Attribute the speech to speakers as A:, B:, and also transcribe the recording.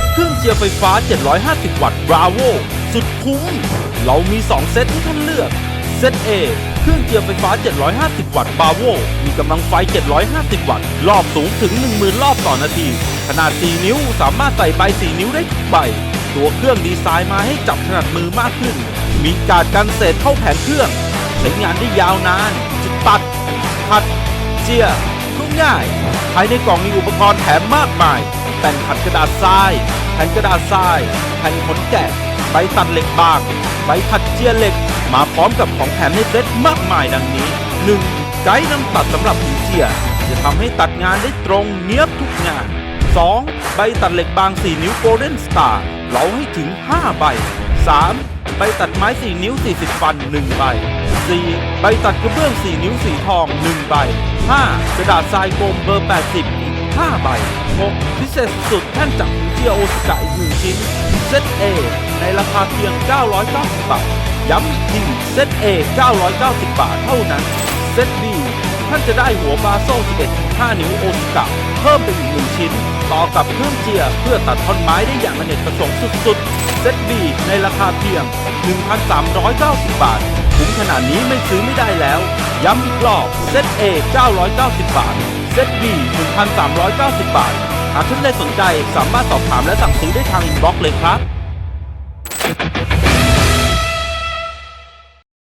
A: ตเครื่องเจียร์ไฟฟ้า 750 วัตต์ Bravo สุดคุ้ม เรามี 2 เซตให้ท่านเลือก เซต A เครื่องเจียร์ไฟฟ้า 750 วัตต์ Bravo มีกำลังไฟ 750 วัตต์ รอบสูงถึง 10,000 รอบต่อนาที ขนาด 4 นิ้ว สามารถใส่ใบ 4 นิ้วได้ทุกใบ ตัวเครื่องดีไซน์มาให้จับถนัดมือมากขึ้น มีการกันเศษเข้าแผงเครื่อง ใช้งานได้ยาวนานจะตัด ขัด เจียร์ง่าย ภายในกล่องมีอุปกรณ์แถมมากมาย แผ่นขัดกระดาษทรายแผ่นกระดาษทรายแผ่นขนแกะใบตัดเหล็กบางใบขัดเจียเหล็ก มาพร้อมกับของแถมในเซ็ตมากมายดังนี้ 1. ไกด์นำตัดสำหรับหินเจียจะทำให้ตัดงานได้ตรงเนียบทุกงาน 2. ใบตัดเหล็กบาง 4 นิ้ว Golden Star เหลาให้ถึง 5 ใบ 3. ใบตัดไม้ 4 นิ้ว 40 ฟัน 1 ใบ 4. ใบตัดกระเบื้อง 4 นิ้วสีทอง 1 ใบ 5. กระดาษทรายกลมเบอร์ 80 5 ใบ 6. พิเศษสุดแท่นจากหินเจียโอสกะอีก1ชิ้น เซต A ในราคาเพียง 990 บาท ย้ำอีกทีเซต A 990 บาทเท่านั้น เซต B ท่านจะได้หัวบาโซ่ 11 5 นิ้วโอสกะเพิ่มไปอีก1ชิ้น ต่อกับเครื่องเจียเพื่อตัดท่อนไม้ได้อย่างอเนกประสงค์สุดๆ เซต B ในราคาเพียง 1,390 บาทคุ้มขนาดนี้ไม่ซื้อไม่ได้แล้ว ย้ำอีกรอบเซต A 990 บาท เซต B 1,390 บาท หากท่านใดสนใจสามารถสอบถามและสั่งซื้อได้ทางอินบ็อกซ์เลยครับ